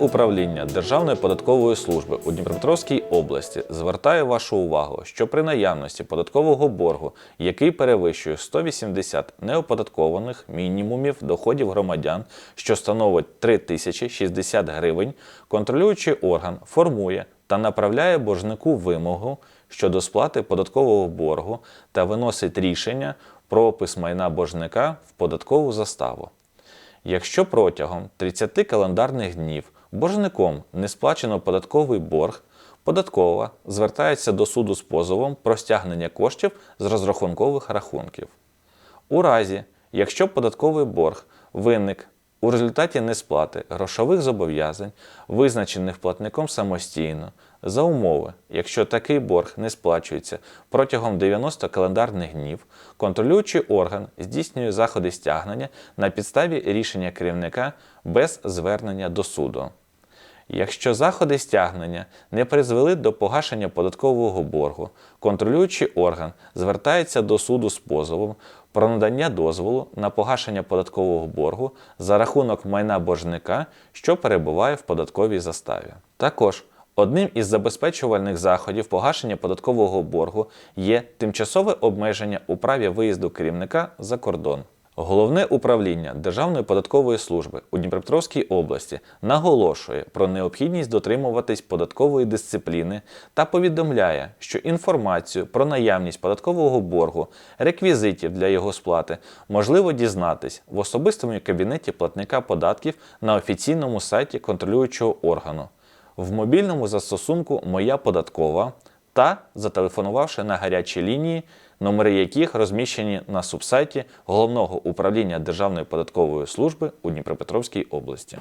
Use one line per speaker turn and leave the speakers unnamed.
управління Державної податкової служби у Дніпропетровській області звертає вашу увагу, що при наявності податкового боргу, який перевищує 180 неоподаткованих мінімумів доходів громадян, що становить 3060 гривень, контролюючий орган формує та направляє боржнику вимогу щодо сплати податкового боргу та виносить рішення про опис майна боржника в податкову заставу. Якщо протягом 30 календарних днів боржником не сплачено податковий борг, податкова звертається до суду з позовом про стягнення коштів з розрахункових рахунків. У разі, якщо податковий борг виник у результаті несплати грошових зобов'язань, визначених платником самостійно, за умови, якщо такий борг не сплачується протягом 90 календарних днів, контролюючий орган здійснює заходи стягнення на підставі рішення керівника без звернення до суду. Якщо заходи стягнення не призвели до погашення податкового боргу, контролюючий орган звертається до суду з позовом про надання дозволу на погашення податкового боргу за рахунок майна боржника, що перебуває в податковій заставі. Також Одним із забезпечувальних заходів погашення податкового боргу є тимчасове обмеження у праві виїзду керівника за кордон. Головне управління Державної податкової служби у Дніпропетровській області наголошує про необхідність дотримуватись податкової дисципліни та повідомляє, що інформацію про наявність податкового боргу, реквізитів для його сплати можливо дізнатись в особистому кабінеті платника податків на офіційному сайті контролюючого органу. В мобільному застосунку Моя податкова та зателефонувавши на гарячі лінії, номери яких розміщені на субсайті Головного управління Державної податкової служби у Дніпропетровській області.